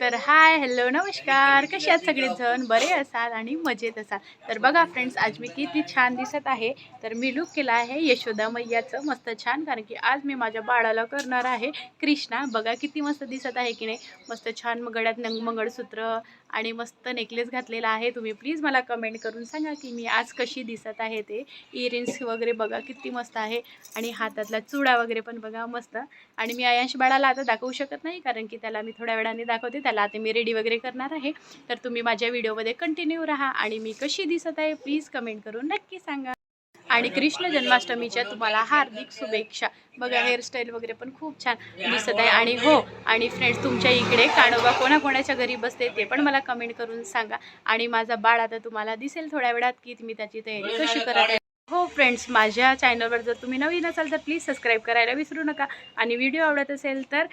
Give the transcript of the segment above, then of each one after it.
तर hi hello नमस्कार. कसे आहात सगळेजण? बरे असाल आणि मजेत असाल. तर बघा फ्रेंड्स आज मी किती छान दिसत आहे. तर मी लुक केला आहे यशोदा मैयाचं. मस्त छान कारण की आज मी माझ्या बाळाला करणार आहे कृष्णा. बघा किती मस्त दिसत आहे की नाही. मस्त छान गळ्यात नंग मंगळसूत्र आणि मस्त नेकलेस घातलेला आहे. तुम्ही प्लीज मला कमेंट करून सांगा की मी आज कशी दिसत आहे ते. इयरिंग्स वगैरे बघा किती मस्त आहे. आणि हातातला चुडा वगैरे पण बघा मस्त. आणि मी आयांश बाळाला आता दाखवू शकत नाही कारण की त्याला मी थोड्या वेळाने दाखवते. त्याला आता मी रेडी वगैरे करणार आहे. तर तुम्ही माझ्या व्हिडिओमध्ये कंटिन्यू राहा आणि मी कशी दिसत आहे प्लीज कमेंट करून नक्की सांगा. आणि कृष्ण जन्माष्टमीच्या तुम्हाला हार्दिक शुभेच्छा. बघा हेअरस्टाईल वगैरे पण खूप छान दिसत आहे. आणि हो आणि फ्रेंड्स तुमच्या इकडे काणोबा कोणाकोणाच्या घरी बसते ते पण मला कमेंट करून सांगा. आणि माझा बाळ आता तुम्हाला दिसेल थोड्या वेळात की मी त्याची तयारी कशी करत आहे. हो फ्रेंड्स माझ्या चॅनलवर जर तुम्ही नवीन असाल तर प्लीज सबस्क्राईब करायला विसरू नका. आणि व्हिडिओ आवडत असेल तर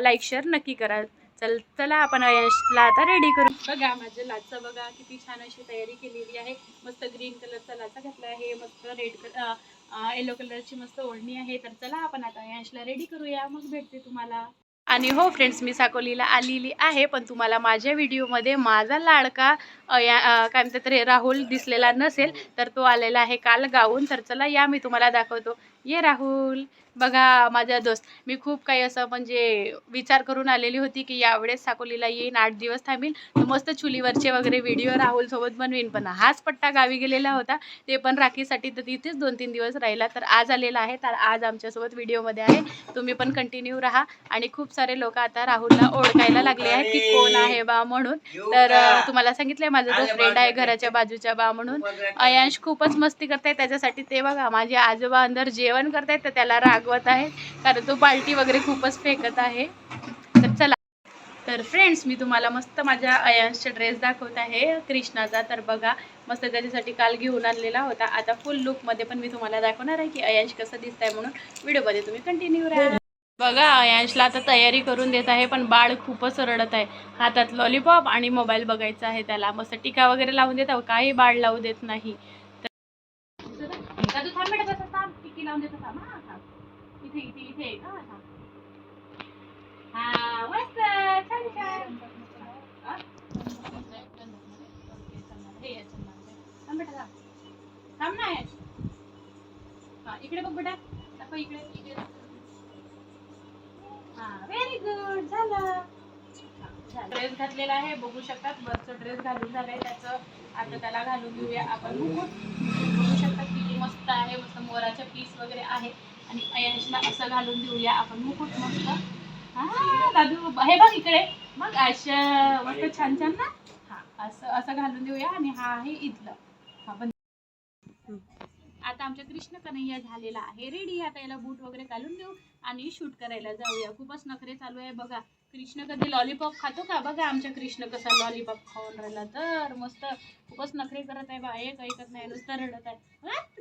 लाईक शेअर नक्की करा. चल चला आपण अयशला आता रेडी करू. बघा माझं लाचा बघा किती छान अशी तयारी केलेली आहे. मस्त ग्रीन कलरचा लाचा घातला आहे मस्त रेड कलर येलो कलरची मस्त ओढणी आहे. तर चला आपण आता अयशला रेडी करूया. मग भेटते तुम्हाला. आणि हो फ्रेंड्स मी साकोलीला आलेली आहे पण तुम्हाला माझ्या व्हिडिओमध्ये माझा लाडका अया काय म्हणतात रे राहुल दिसलेला नसेल तर तो आलेला आहे काल गाऊन तर चला या मी तुम्हाला दाखवतो. ये राहुल. बघा माझा दोस्त. मी खूप काही असं म्हणजे विचार करून आलेली होती की यावेळेस साकोलीला येईन आठ दिवस थांबील मस्त चुलीवरचे वगैरे व्हिडिओ राहुलसोबत बनवीन. पण हाच पट्टा गावी गेलेला होता. ते पण राखीसाठी तर तिथेच दोन तीन दिवस राहिला. तर आज आलेला आहे. तर आज आमच्यासोबत व्हिडिओमध्ये आहे. तुम्ही पण कंटिन्यू राहा. आणि खूप सारे लोक आता राहुलला ओळखायला लागले आहेत की कोण आहे बा म्हणून. तर तुम्हाला सांगितलंय माझा तो फ्रेंड आहे घराच्या बाजूच्या बा म्हणून. अयांश खूपच मस्ती करताय त्याच्यासाठी. ते बघा माझे आजोबा अंदर जेवण करतायत तर त्याला रागवत आहे कारण तो पार्टी वगैरे खूपच फेकत आहे. तर चला. तर फ्रेंड्स मी तुम्हाला मस्त माझ्या अयांशचा ड्रेस दाखवत आहे. कृष्णाचा. तर बघा मस्त त्याच्यासाठी काल घेऊन आणलेला होता. आता फुल लुकमध्ये पण मी तुम्हाला दाखवणार आहे की अयांश कसं दिसत आहे म्हणून व्हिडिओमध्ये तुम्ही कंटिन्यू राहा. बघा अयांशला आता तयारी करून देत आहे पण बाळ खूपच रडत आहे. हातात लॉलीपॉप आणि मोबाईल बघायचा आहे त्याला. मस्त टीका वगैरे लावून देत काही बाळ लावू देत नाही तर दादू थांब बेटा तसं थांब टिकी लावून देतो थांब हा थांब इथे इथे इथे आहे का थांब हा मस्त छान छान थांब बेटा थांब ना हा इकडे बघ बेटा दाखव इकडे इकडे हा व्हेरी गुड झालं ड्रेस घातलेला आहे बघू शकतात वरचं ड्रेस घालून झालंय त्याचं आता त्याला घालून घेऊया आपण मुकुट बघू शकतात किती मस्त आहे मस्त मोराच्या पीस वगैरे आहे. आणि अयांशला असं घालून देऊया आपण. मुकुट मस्त. हा दादू हे बघ इकडे. मग आश मस्त छान छान ना? हा असं असं घालून देऊया आणि हा आहे इथलं. हा पण आता आमच्या कृष्ण कन्हैया झालेला आहे. रेडी आता याला बूट वगैरे घालून देऊ आणि शूट करायला जाऊया. खूपच नखरे चालू आहे बघा. कृष्ण कधी लॉलीपॉप खातो का? बघा आमच्या कृष्ण कसा लॉलीपॉप खाऊन राहिला तर मस्त. खूपच नखरे करत आहे बा. एक ऐकत नाही. नुसतं रडत आहे. मस्त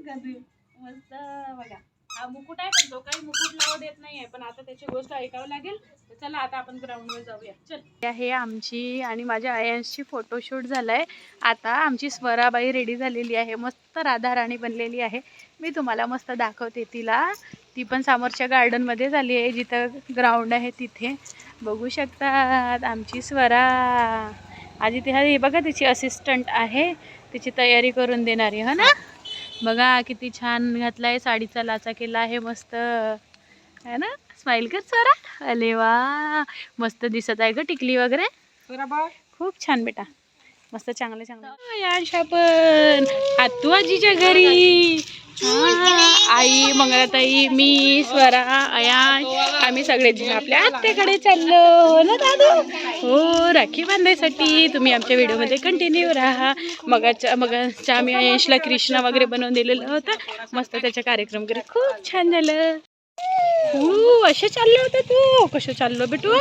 मस्त. बघा. हा मुकुट आहे पण तो काही मुकुट लावू देत नाही आहे पण आता त्याची गोष्ट ऐकावं लागेल. चला आता आपण ग्राउंडवर जाऊया. चल. हे आमची आणि माझ्या आयांशी फोटोशूट झालाय. आता आमची स्वराबाई रेडी झालेली आहे. मस्त राधाराणी बनलेली आहे. मी तुम्हाला मस्त दाखवते तिला. ती पण समोरच्या गार्डनमध्ये झाली आहे. जिथं ग्राउंड आहे तिथे. बघू शकतात आमची स्वरा. आधी ते हे बघा तिची असिस्टंट आहे. तिची तयारी करून देणारी हो ना? बघा किती छान घातलाय साडीचा लाचा केला आहे मस्त. है ना? स्माईल कर स्वरा. अरे वा! मस्त दिसत आहे ग टिकली वगैरे. खूप छान बेटा. मस्त चांगलं चांगलं. पण. आपण आतू आजीच्या घरी. आई मंगळाताई मी स्वरा अयांश आम्ही सगळे जण आपल्या आत्याकडे चाललो. ना दादू? हो राखी बांधायसाठी. तुम्ही आमच्या व्हिडिओमध्ये कंटिन्यू राहा. मगाच्या मगाच्या आम्ही अयांशला कृष्णा वगैरे बनवून दिलेलं होतं. मस्त त्याचा कार्यक्रम वगैरे खूप छान झालं. हो असं चाललं होतं तू. कसं चाललो बेटू?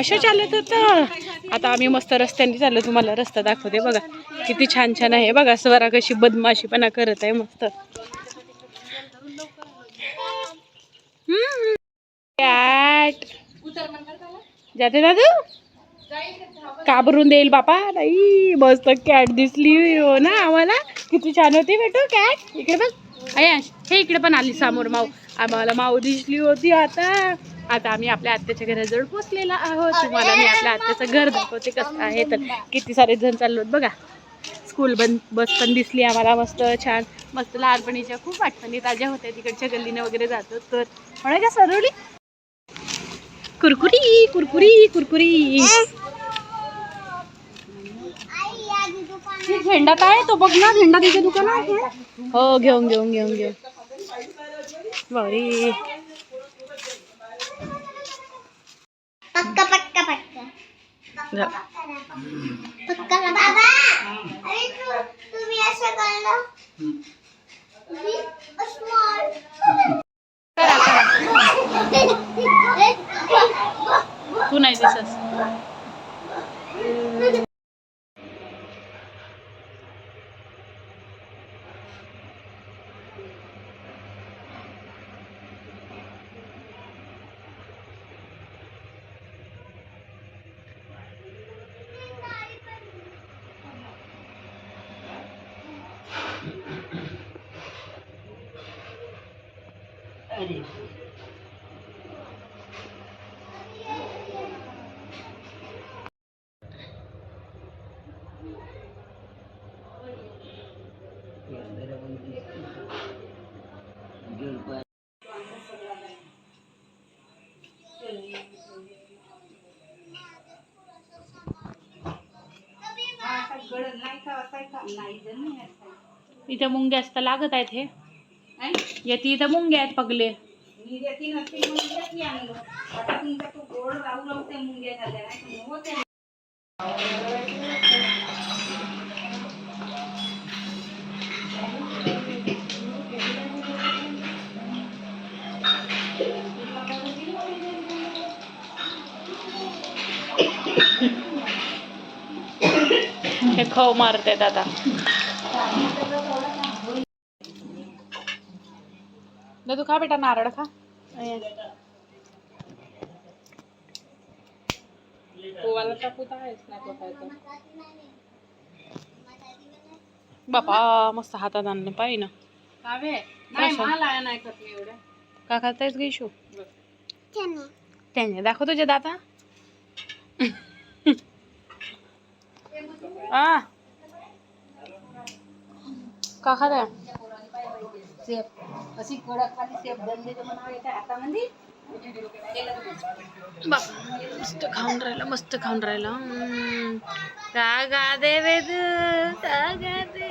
असं चालत होतं आता आम्ही मस्त रस्त्याने चाललो तुम्हाला रस्ता दाखवते बघा. किती छान छान आहे बघा स्वरा कशी बदमाशीपणा करत आहे मस्त. कॅट जाते दादू? काबरून देईल बापा. नाही मस्त कॅट दिसली हो ना आम्हाला. किती छान होती बेटू कॅट इकडे बघ. हे इकडे पण आली समोर माऊ. आम्हाला माऊ दिसली होती आता. आता आम्ही आपल्या आत्याच्या घराजवळ पोचलेला आहोत. तुम्हाला मी आपल्या आत्याचं घर दाखवते कसं आहे. तर किती सारे जण चाललो बघा. स्कूल बन बस पण दिसली आम्हाला मस्त छान. मस्त लहानपणीच्या खूप आठवणी ताज्या होत्या. तिकडच्या गल्लीने वगैरे जातो तर. म्हणा का सरवली? कुरकुरी कुरकुरी कुरकुरी. झेंडा काय तो बघ ना झेंडा तिच्या दुकानात हो घेऊन घेऊन घेऊन घेऊन. बारी पक्का पक्का पक्का. जा. पक्का बाबा अरे तू तुम्ही असं कळलं मी स्मॉल करा करा तू नाही दिसस इथे मुंग्या असता लागत आहेत हे. ये ती मुंग्या आहेत पगले. मी देते नसते आणलो. आता तो गोड राहू राहू त्या मुंग्या नाही होते. तू खा बेटा नारळ खा. गोवाला टाकू तर आहेच ना तो काय बापा मस्त हातात आणलं पाहिजे ना. का खातायस गैशू चने त्याने दाखव तुझ्या दाता. आ. का खाताय? सेफ अशी कडक खाली सेफ दंडीचं म्हणावं येते हातामध्ये बापा मस्त खाऊन राहिला मस्त खाऊन राहिला हम्म. का गा दे वे तू का गा दे